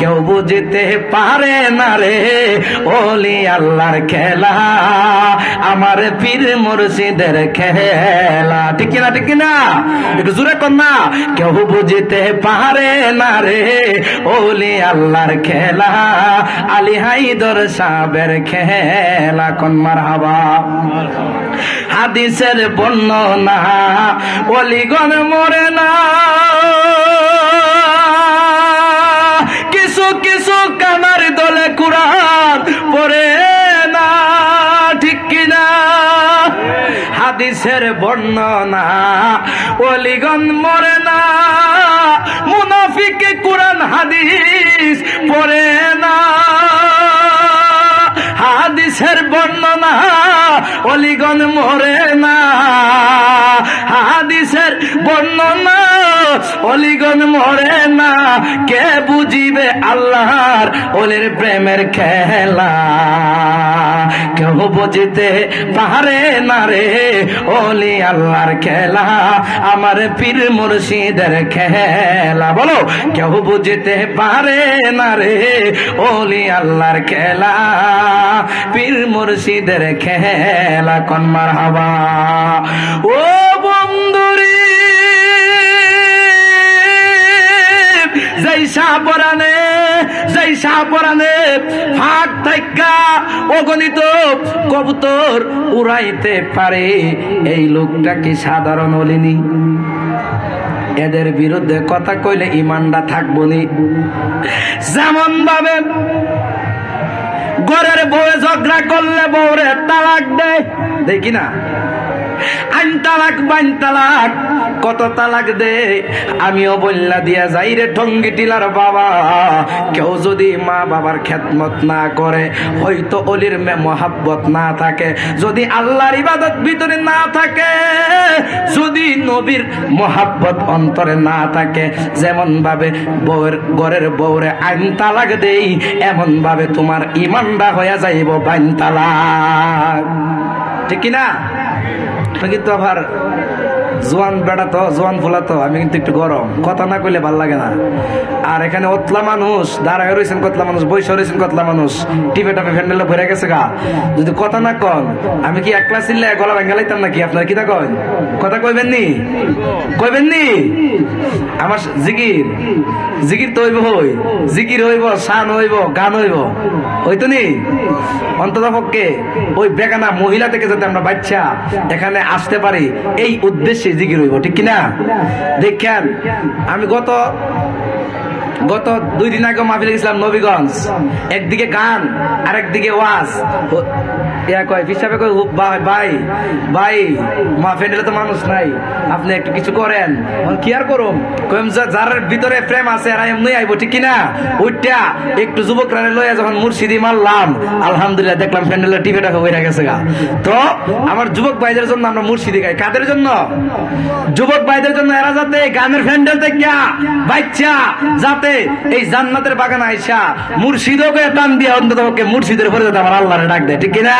কেউ বুঝতে পারে না রে, ওলি আল্লাহর খেলা, আমার পীর মুর্শিদের খেলা। ঠিক কিনা ঠিক কিনা? একটু জোরে না। কেউ বুঝতে পারে না রে, ওলি আল্লাহর খেলা, আলী হাইদর সাবের খেলা। কন্মার হাবা হাদিসের বর্ণনা অলিগণ মরে না। হাদিসের বর্ণনা অলিগন মরে না, মুনাফিক কোরআন হাদিস পড়ে না। হাদিসের বর্ণনা অলিগন মরে না। হাদিসের বর্ণনা অলিগণ মরে না, কে বুঝিবে আল্লাহর ওলের প্রেমের খেলা? কেউ বুঝতে পারে না রে, অলি আল্লাহর খেলা, আমার পীর মুর্শিদের খেলা। বলো কেউ বুঝতে পারে না রে, অলি আল্লাহর খেলা, পীর মুর্শিদের খেলা। কনমার হাবা। ও বন্ধুরি যেই সাপরানে যেই সাপরানে ফাঁক থাকা অগণিত কবুতর উড়াইতে পারে। এই লোকটা কি সাধারণ হলিনি এদের বিরুদ্ধে কথা কইলে ইমানটা থাকব নি। যেমন ভাবে ঘরের বউয়ে ঝগড়া করলে বউরে তালাক দেয়, দেখি না। আইন তালাক বাইন তালাক কত তালাক দে? আমিও বললা দিয়া যাই রে ঠঙ্গি টিলার বাবা। কেউ যদি মা বাবার খেদমত না করে, হয়তো অলির মে মহাব্বত না থাকে। যদি আল্লাহর ইবাদত ভিতরে না থাকে, যদি নবীর মহাব্বত অন্তরে না থাকে যেমন ভাবে বউয়ের ঘরের বউরে আইন তালাক দেই এমন ভাবে তোমার ইমানটা হয়ে যাইব বাইন তালাক ঠিক কিনা? আপনাকে তো আবার জোয়ান বেড়া তো, জোয়ান ফুলা তো, আমি কিন্তু একটু গরম। কথা না কইলে ভালো লাগে না। আর এখানে অতলা মানুষ, দাঁড়ায় রয়েছেন কতলা মানুষ বৈশ রয়েছেন কতলা মানুষ, টিপে টাপে ফ্যান্ডেলে ভরে গেছে গা। যদি কথা না কন, আমি কি একলা চিল্লে গলা ভেঙ্গা লাইতাম নাকি? আপনার কিতা কন? কথা কইবেন নি? কইবেন নি? আমার জিকির জিকির তো হইব হই। জিকির হইব, শান হইব, গান হইব। হইতো নি? অন্তত পক্ষে ওই বেগানা মহিলা থেকে যাতে আমরা বাচ্চা এখানে আসতে পারি, এই উদ্দেশ্যে জিকির হইব, ঠিক কিনা? দেখেন, আমি গত গত দুই দিন আগে মাহফিলে গেছিলাম নবীগঞ্জ। একদিকে গান আর একদিকে ওয়াজ। কয় পিসাবে কয়, "ও, ভাই ভাই মাহফিলে তো মানুষ নাই। আপনি একটু কিছু করেন। কি আর যার ভিতরে প্রেম আছে আর এমনি আইব, ঠিক কিনা? একটু লইয়া যখন মুর্শিদি মারলাম, আলহামদুলিল্লাহ দেখলাম প্যান্ডেলের টিভিটা হয়ে গেছে গা। তো, আমার যুবক ভাইদের জন্য আমরা মুর্শিদি গাই। কাদের জন্য? যুবক ভাইদের জন্য এরা যাতে গানের প্যান্ডেল দেখিয়া বাচ্চা যাতে এই জান্নাতের বাগান আইসা মুর্শিদকে টান দিয়া অন্তত মুর্শিদের উপরে যাতে আমার আল্লাহরে ডাক দেয়, ঠিক কিনা?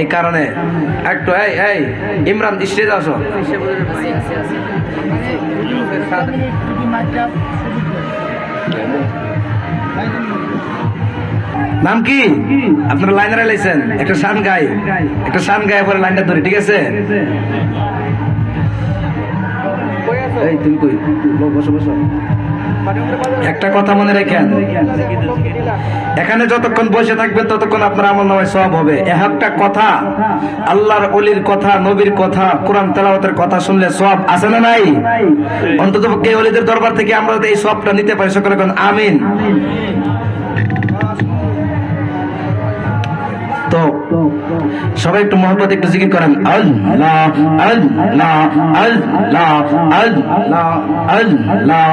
এই কারণে একটু, এই এই, ইমরান স্টেজ আসো। নাম কি? আপনারা লাইন লাইছেন। একটা শান গাই। একটা শান গায়ে পরে লাইনটা ধরি, ঠিক আছে? এই, তুমি কই? বসো বসো। একটা কথা মনে রেখেন। এখানে যতক্ষণ বসে থাকবেন ততক্ষণ আপনার আমল নামায় সব হবে। একটা কথা। আল্লাহর অলির কথা নবীর কথা কোরআন তেলাওয়াতের কথা শুনলে সব আছে না নাই? অন্তত পক্ষে অলিদের দরবার থেকে আমরা এই সবটা নিতে পারি সকলে আমিন। তো সবাই একটু মহব্বত একটু জিকির করেন আল্লাহ আল্লাহ আল্লাহ আল্লাহ আল্লাহ আল্লাহ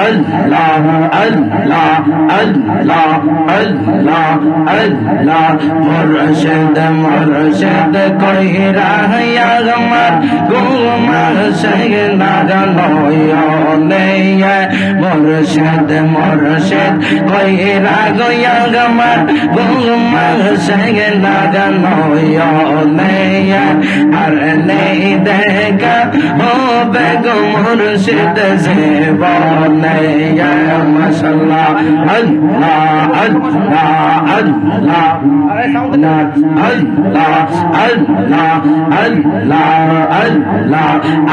আল্লাহ আল্লাহ আল্লাহ আল্লাহ আল্লাহ মুর্শিদ মুর্শিদ কই রাহিয়া গমার গুমার সঙ্গে না জানো নেই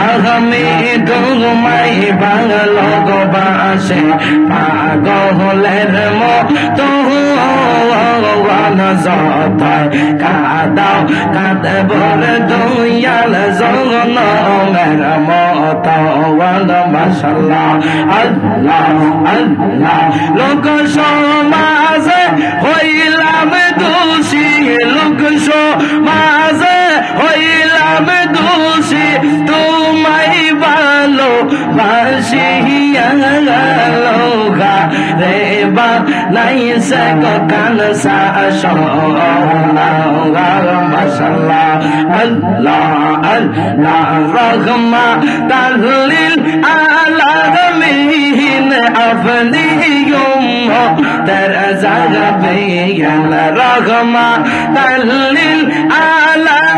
আগামী ঘুমাই বাংলো বাসে পাগলের মতো জতায় কাদাও কাদে বলে দুইয়াল জগন মের মতাল মশাল্লা আল্লাহ আল্লাহ দোষী লোক সমাজে হইলাম দোষী তো বাসি লোগা রে বা নাই সে কান সা মশাল্লা আল্লাহ আল্লাহ রহমা তাহলিল আলামিন আফলি يوم ترزق بي الرغم تلل على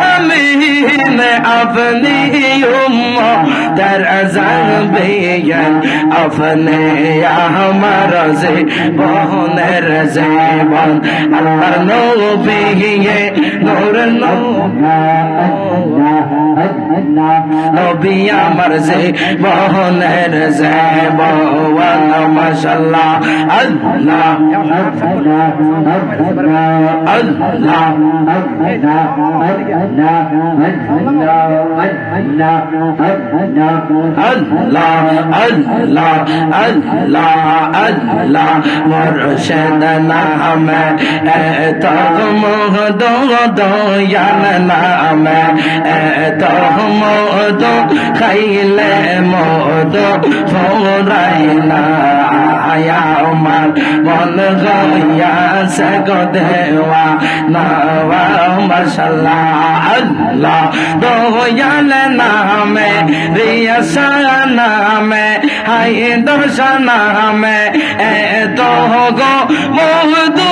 میں اپنی امت در ازل بیگن اپنے احمر زیبان رزیبان اللہ نو بیگے نور نو নবী আমার যে বহনের যে বহন মশাল্লাহ আল্লাহ আল্লাহ মুর্শিদনা মে এত মোহ দো দয়াল নামে এত মোহ দো খাইলে মোহ দো ফোরাইলা আমার মন গয়া সে গো দেওয়া নাওয়া মশাল্লাহ নামে রিয়াসা নামে হাই দশা নামে এত গো মহদু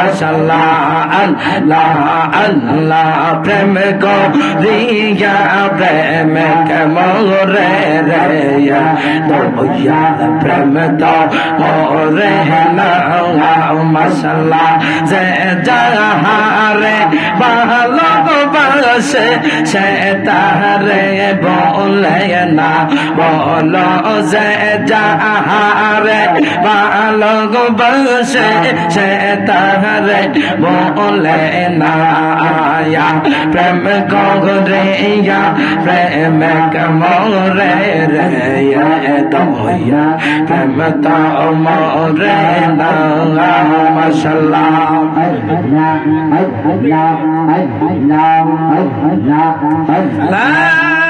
মশাল্লাহ, আল্লাহ আল্লাহ প্রেম গো রিয়া প্রেম কেমরে রেয়া দয়া প্রেম তো রে না মশাল্লাহ, যে যাহারে ভালো বাসে সে তাহারে বলে না বলো যে যাহারে ভালো বাসে সে তাহারে বলে না প্রেম গরে ইয়া প্রেম কমরে রে দয়া প্রেম তো মরে না মশাল্লাহ لا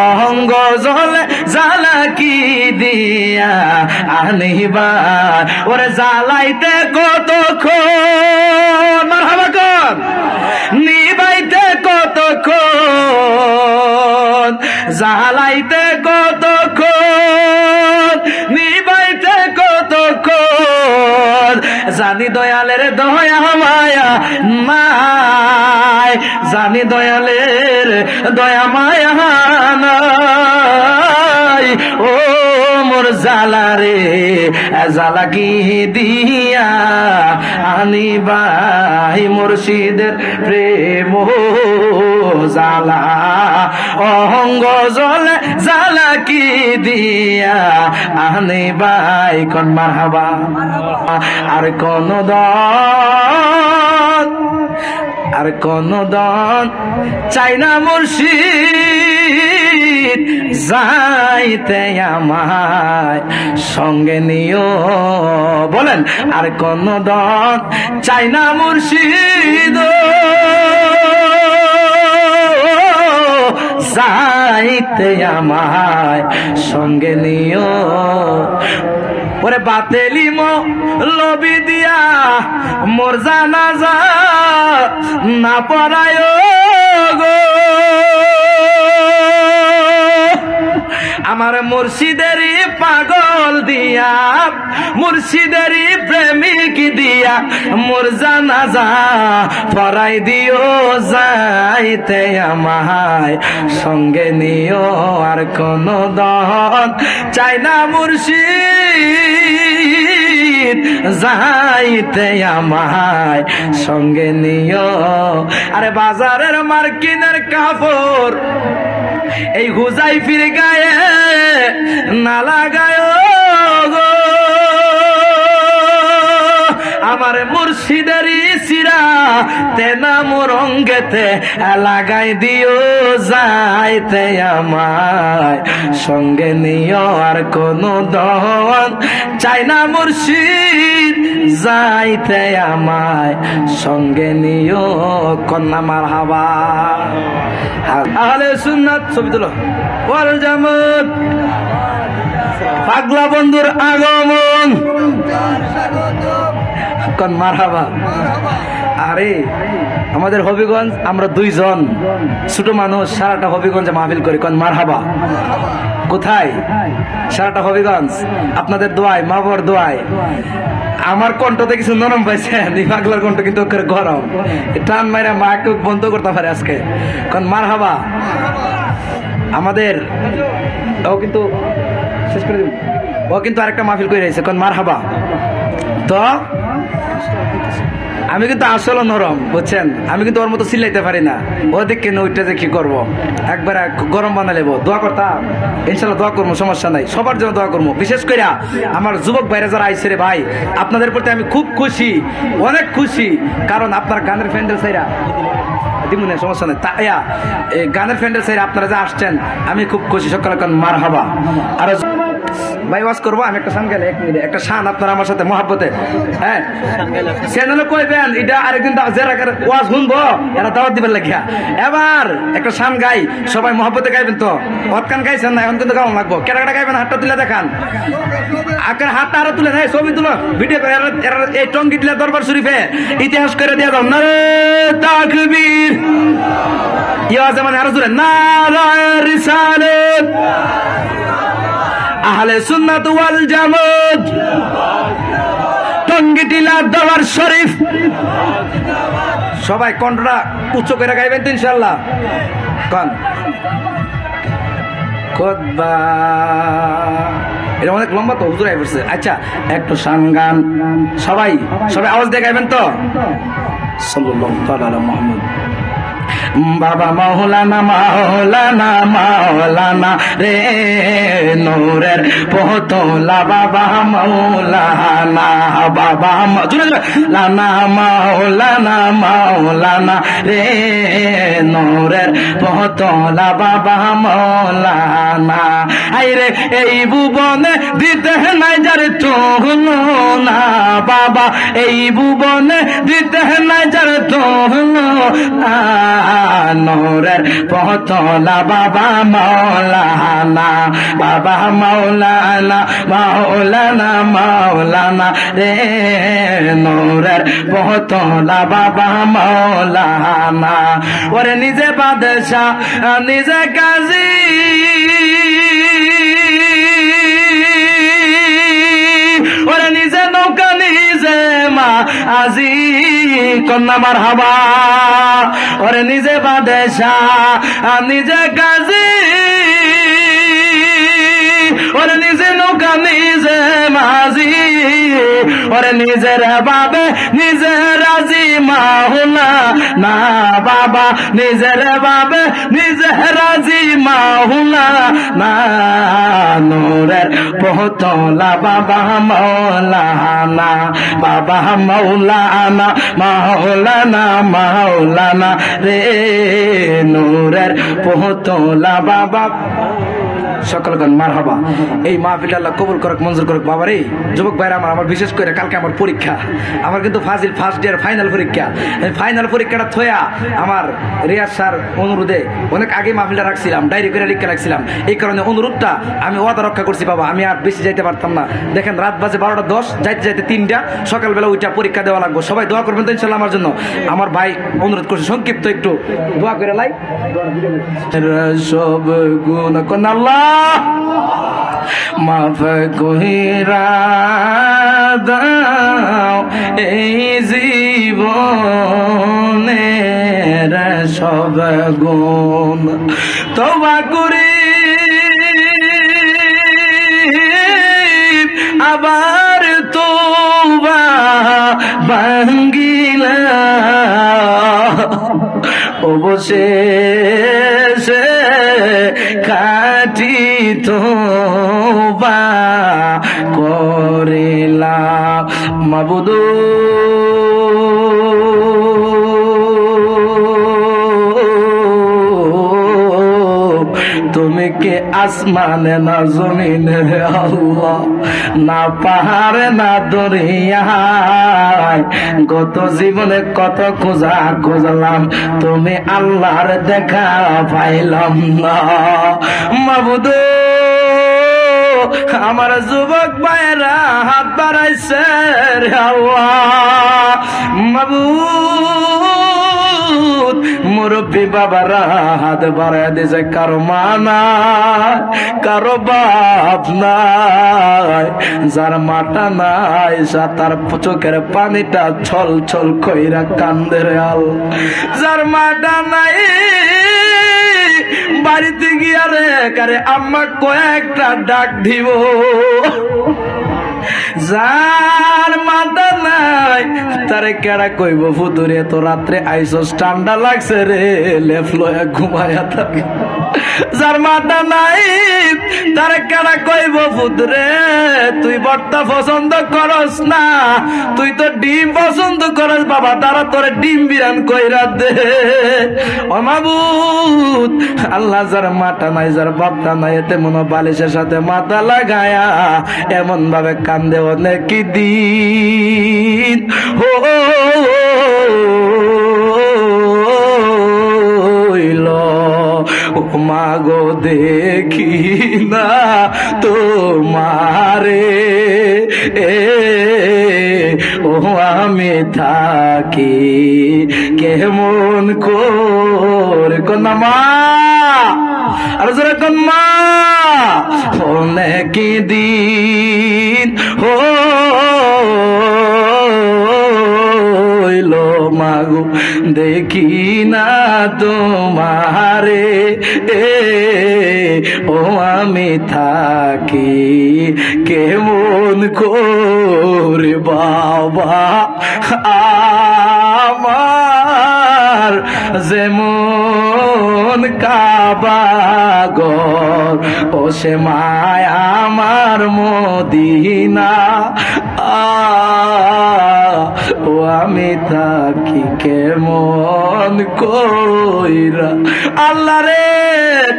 অহঙ্গ জলে জালা কি দিয়া আনিবার ওরে জালাইতে কত মারহাবা নিবাইতে কত জ্বালাইতে জানি দয়ালের দয়া মায়া মায় জানি দয়ালের দয়া মায়া নাই। ও মোর জালা রে জালা কি দিয়া আনিবাই মুর্শিদের প্রেম জালা অহঙ্গ জলে জালা কি দিয়া আনিবাই? কন মারহাবা? আর কোন দন আর কোন দন চাই না মুর্শিদ। যাইতে আমায় সঙ্গে নিও। বলেন, আর কোন দন চাই না মুর্শিদ। যাইতে আমায় সঙ্গে নিও। ওরে বাতেলি মো লবি দিয়া, মোর জানা যা না পড়ায় গো। আমার মুর্শিদেরই পাগল দিয়া, মুর্শিদেরই প্রেমিক দিয়া, মোর জানাজা পরাই দিও যাইতে আমায়। সঙ্গে নিও আর কোন দন চাই না মুর্শিদ। যাইতে আমায়। সঙ্গে নিও। আরে বাজারের মার্কিনের কাপড়, এই হুজাই ফিরে গায়ে না লাগায় গো। আমার মুর্শিদারি সিরা তেনা মোরঙ্গেতে লাগাই দিও যাইতে আমায়। সঙ্গে নিও আর কোন দন চাই না মুর্শিদ, যাইতে আমায়। সঙ্গে নিও কন্যা মার হাবা আহলে সুন্নাত ছবি তুলো। ওয়াল পাগলা বন্ধুর আগমন। কন, মারহাবা। আরে, আমাদের হবিগঞ্জ, আমরা দুইজন। ছোট মানুষ, সারাটা হবিগঞ্জে মাহফিল করি। কন, মারহাবা। কোথায়? সারাটা হবিগঞ্জ। আপনাদের দোয়ায় মা বাবার দোয়ায়। আমার কণ্ঠতে কিছু নরম পাইছেন এই কণ্ঠ কিন্তু গরম। টান মাইরা মাকে বন্ধ করতে পারে আজকে। কারণ মার হাবা আমাদের ও কিন্তু শেষ করে ও কিন্তু আরেকটা মাহফিল করে রয়েছে কারণ মার হাবা তো আমি কিন্তু আসলে নরম, বুঝছেন? আমি কিন্তু ওর মতো চিল্লাইতে পারি না। ও দেখে ওইটা যে কি করব? একবার গরম বানা লেবো দোয়া করতাম। ইনশাল্লাহ দোয়া করব, সমস্যা নাই। সবার জন্য দোয়া করব। বিশেষ করে আমার যুবক ভাইরা যারা আইসে রে ভাই, আপনাদের প্রতি আমি খুব খুশি, অনেক খুশি। কারণ আপনার গানের ফ্যান্ডেল সাইরা দিমুনে সমস্যা নেই। তাইয়া গানের ফ্যান্ডেল সাইরা আপনারা যে আসছেন, আমি খুব খুশি। সকালে মার হাবা আর ভাই, ওয়াজ করব, আমি একটা শান গেলে এক মিনিট। একটা সান আপনার আমার সাথে, মহাব্বতে। হ্যাঁ? চ্যানেলে কইবেন এটা আরেকদিন যারা ওয়াজ শুনব, এরা দাওয়াত দিবেন লাগিয়া। এবার একটা সান গাই, সবাই মহাব্বতে গাইবেন তো। অতকান গাইছেন না, এখন কিন্তু গাওয়া লাগবো। কেটা কেটা গাইবেন হাতটা তুলে দেখান। আকার হাতটা আরও তুলে নেয় ছবি তুলো। ভিডিও করে এই টঙ্গি দিলে দরবার শরীফে ইতিহাস করে দিয়ে দাও। নারে তাকবীর। ইয়াজ মানে আরও জোরে। নারায় রিসালাত আহলে সুন্নাত ওয়াল জামাত। টঙ্গিটিলা দরবার শরীফ। সবাই কণ্ঠটা উচ্চ করে গাইবেন তো ইনশাল্লাহ কন। খোদবা। এটা অনেক লম্বা তো, হুজুর পড়ছে। আচ্ছা একটু শান গান সবাই সবাই আওয়াজ দিয়ে গাইবেন তো? সাল্লাল্লাহু তাআলা আলা মুহাম্মদ বাবা মাওলানা মাওলানা মাওলানা রে নূরের পহতলা বাবা মাওলানা বাবা লানা মাওলানা মাওলানা রে নূরের পহতলা বাবা মাওলানা আইরে এই ভুবনে দিতে নাই যারে তোহলো না বাবা, এই ভুবনে দিতে নাই যারে তোহলো না নূরের পহতলা বাবা মাওলানা বাবা মাওলানা মাওলানা মাওলানা রে নূরের পহতলা বাবা মাওলানা ওরে নিজে বাদশা নিজে কাজী নিজে মা, আজি কন্যা মার হাবা ওরে নিজে বাদেশা নিজে গাজী ওরে নিজে নৌকা, নিজে মাঝি ওরে নিজের বাবে নিজে রাজি মাহুলা না বাবা, নিজের বাবে নিজে রাজি মাহুলা না নূরের পহতলা বাবা মৌলানা বাবা মৌলানা মাওলানা মাওলানা। রে নূরের পহতলা বাবা সকলগণ মার হবা এই মাহফিল আল্লাহ কবুল করক মঞ্জুর করক। বাবা রে যুবক ভাইরা আমার আমার বিশেষ করে কালকে আমার পরীক্ষা। আমার কিন্তু ফাজিল ফার্স্ট ইয়ার ফাইনাল পরীক্ষা। এই ফাইনাল পরীক্ষাটা থয়া আমার রিয়াজ স্যার অনুরোধে অনেক আগে মাহফিলটা রাখছিলাম ডায়েরি করে লিখে রাখছিলাম। এই কারণে অনুরোধটা আমি ওয়াদা রক্ষা করছি বাবা আমি আর বেশি যাইতে পারতাম না। দেখেন রাত বাজে বারোটা দশ যাইতে যাইতে তিনটা সকালবেলা ওইটা পরীক্ষা দেওয়া লাগবে। সবাই দোয়া করবেন তো ইনশাল্লাহ আমার জন্য। আমার ভাই অনুরোধ করছে সংক্ষিপ্ত একটু দোয়া করে লাই। সব গুণ আল্লাহ! মাফ কহিরা দাও এই জীবনের সব গুণ। তোমা করি। আবার তোবা ভাঙ্গিলা। অবশেষে তুমি কে আসমানে না জমিনে না পাহাড়ে, না দরিয়ায়। গত জীবনে কত খোঁজা খোঁজলাম, তুমি আল্লাহর দেখা পাইলাম না। মাবুদু আমার যুবক ভাইরা হাত বাড়াইছে মুরব্বী বাবারা, হাত বাড়াই দিছে কারও মা নাই, কারও বাপ নাই। যার মাটা নাই, সা তার চোখের পানিটা ছল ছল কইরা কান্দের আল যার মাটা নাই বাড়িতে গিয়া রে কারে আম্মা কয়েকটা ডাক দিব। যার মাথা নাই। তারে কেডা কইব ফুতুরে, তো রাত্রে আইসস, ঠান্ডা লাগছে রে। লেফলো ঘুমায়া থাকে। যার মাথা নাই, তারে কেডা কইব ফুতুরে, তুই বর্তা পছন্দ করস না। তুই তো ডিম পছন্দ করস, বাবা তারা তোরে ডিম বিরান কইরা দে। অমাবুত আল্লাহ যার মাথা নাই, যার বাপটা নাই, এতে মনে বালিশের সাথে মাথা লাগায়া এমন ভাবে কান্দে অনেক দিন। হো মাগো দেখি না তোমারে। এ, ও আমি থাকি, কেমন কর? কন্যা আর জোরে কন্যা অনেক দিন হইল দেখি না তোমারে। এ, ও আমি থাকি কেমন করে, বাবা। আমার যেমন কাবাগর ও সে মায় আমার মদিনা। আ ও আমি থাকি কেমন কইরা। আল্লাহ রে,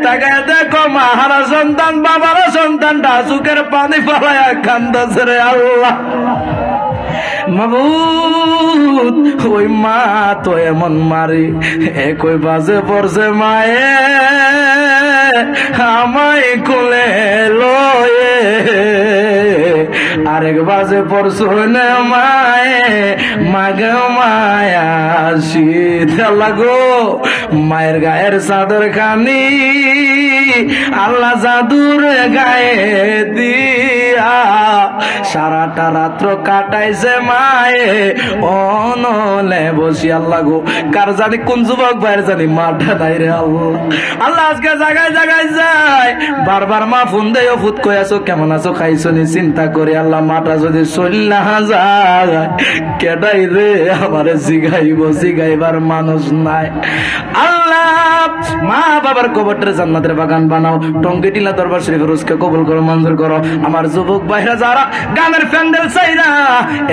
তাকে দেখো, মাহারা সন্তান, বাবারা সন্তানটা সুখের পানি পালায়া কান্দাছে রে আল্লাহ। মাবুদ ওই মা তো এমন মারি, একই বাজে পড়ছে মায়ে। আমায় কোলে লয়ে আরেক বাজে পরশুন মায়ে মাগ মায়া শীত লাগো মায়ের গায়ের চাদর খানি। আল্লাহ জাদুর গায়ে দিয়া। সারাটা রাত্র কাটাইছে মায়ে অনলে। বসি আল্লাহ গো, কার জানি কোন যুবক জানি আল্লাহ। আল্লাহ আজকে যায়। বারবার মা ফোন দেয় ফুত কই আছো? কেমন আছো? খাইছো নি? চিন্তা করে আল্লাহ মাটা যদি চল্লা যায় কেটাই রে? আমারে জিগাইব, জিগাইবার মানুষ নাই। আল্লাহ, মা বাবার কবরটার জান্নাতের বাগান বানাও, টঙ্গি টিলা দরবার শরীফ রোজকে কবুল করো, মঞ্জুর করো। আমার যুবক ভাইরা যারা গানের প্যান্ডেল চাইরা,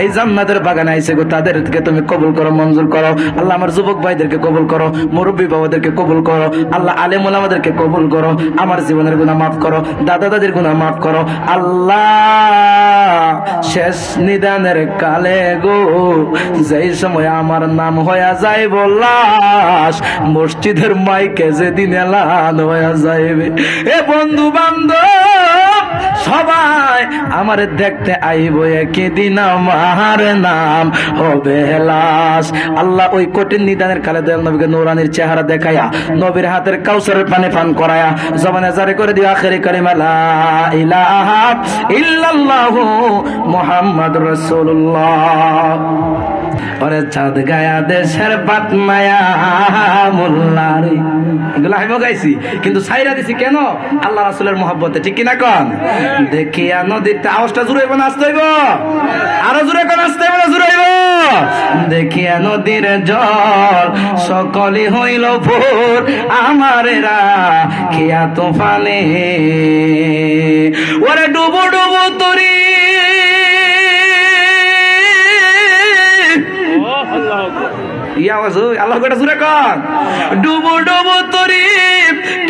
এই জান্নাতের বাগানে আইছে গো, তাদেরকে তুমি কবুল করো, মঞ্জুর করো। আল্লাহ আমার যুবক ভাইদেরকে কবুল করো, মুরব্বী বাবাদেরকে কবুল করো, আল্লাহ আলেমুল আমাদেরকে কবুল করো, আমার জীবনের গুণা মাফ করো, দাদা দাদির গুণা মাফ করো। আল্লাহ, শেষ নিদানের কালে গো, যেই সময় আমার নাম হইয়া যায় বলাস মসজিদের মাইকে যেদিন এলান হইয়া যাইবে এ বন্ধু বান্ধব সবাই আমার দেখতে আইব একদিন আমার নাম হবে আল্লাহ ওই কঠিন নিদানের কালে দয়াল নবীকে নৌরানির চেহারা দেখায়া নবীর হাতের কাউসারের পানি পান করায়া জবানে জারি করে দিও আখেরি কালিমা লা ইলাহা ইল্লাল্লাহু মুহাম্মাদুর রাসূলুল্লাহ। ওরে চাঁদ গায়া দেশের বাত মায়া মোল্লারে এগুলো আমিও গাইছি, কিন্তু সাইরা দিছি কেন? আল্লাহ রাসুলের মহব্বতে, ঠিক কিনা কন? দেখিয়া নদীতে আওয়াজটা জুড়ে হইব না আসতে হইব। আরও জুড়ে কোন আসতে হইব না জুড়ে হইব। দেখিয়া নদীর জল সকলে হইল ভোর আমারেরা খেয়া তুফানে। ওরে ডুবো ডুবো তরি ইয়া ওই, আল্লাহ কটা কন? ডুবো ডুবো তরি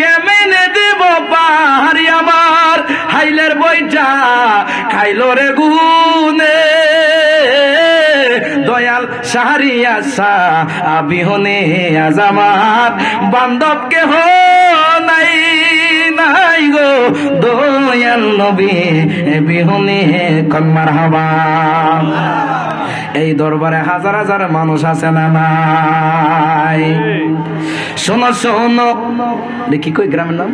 কেমনে দেব পাহাড়ি আমার হাইলের বইটা খাইলো রে গুনে। দয়াল সাহারিয়া সা আবিহনে আজ আমার বান্ধবকে হ নাই নাই গো। দয়াল নবী বিহনে কন্মার হবা এই দরবারে হাজার হাজার মানুষ আছে না নাই? শোনো শোনো। কি কই গ্রামের নাম?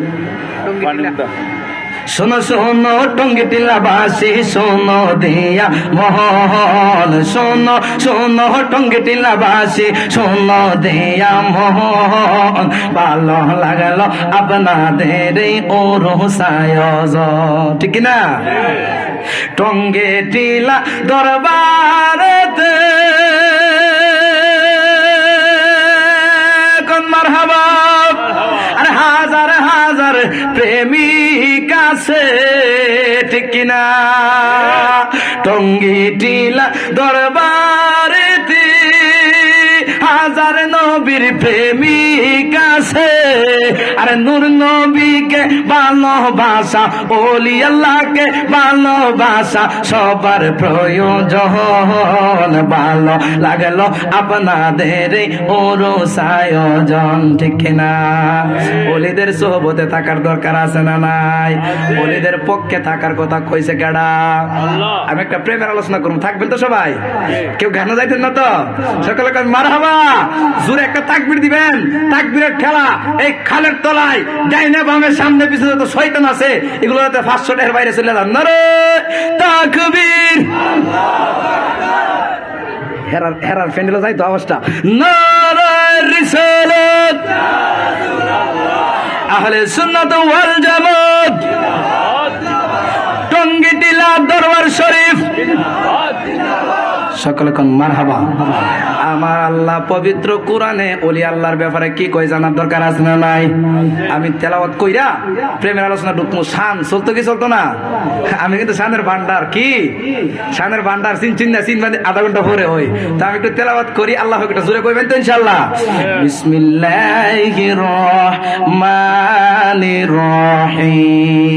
শোনো শোনো, টঙ্গি টিলা বাসি শোনো দিয়া মোহন শোনো শোনো, টঙ্গি টিলা বাসি শোনো দিয়া মোহন ভালো লাগল আপনাদের ওর সায়জ ঠিক না টঙ্গে টিলা দরবারেতে আছে ঠিক না টঙ্গি টিলা দরবারে হাজার নবীর প্রেমিক আছে। আর নূর নবীকে ভালোবাসা ওলি আল্লাহকে ভালোবাসা সবার প্রয়োজন ভালো লাগল আপনাদের ওর সায়োজন ঠিক না ওলিদের সোহবতে থাকার দরকার আছে না নাই? ওলিদের পক্ষে থাকার কথা কইছে কেডা? আমি একটা প্রেমের আলোচনা করব থাকবেন তো সবাই? কেউ গানে যাইতেন না তো? সকালে মার হাবা জোরে একটা তাকবির দিবেন। তাকবিরের খেলা এই খালের তলায়, ডাইনে বামের সামনে পিছনে যত শয়তান আছে, এগুলো যাতে পাঁচশো টাকার বাইরে চলে যান। না রে তাকবীর। হেরার হেরার ফ্যান্ডেলে যাই তো অবস্থা আহলে সুন্নাত ওয়াল জামাত। টঙ্গী টিলা দরবার শরীফ। সকলে কোন মারহাবা? আমার আল্লাহ পবিত্র কোরআনে ওলি আল্লাহর ব্যাপারে কি কই জানার দরকার আছে না নাই? আমি তেলাওয়াত কইরা প্রেমের আলোচনা ঢুকমু। শান চলতো কি চলতো না? আমি কিন্তু শানের ভান্ডার, কি? শানের ভান্ডার, চিন চিন না, চিন মানে আধা ঘণ্টা পরে হই তা আমি একটু তেলাওয়াত করি, আল্লাহ একটা জোরে কইবেন তো ইনশাআল্লাহ। বিসমিল্লাহির রহমানির রহিম।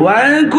玩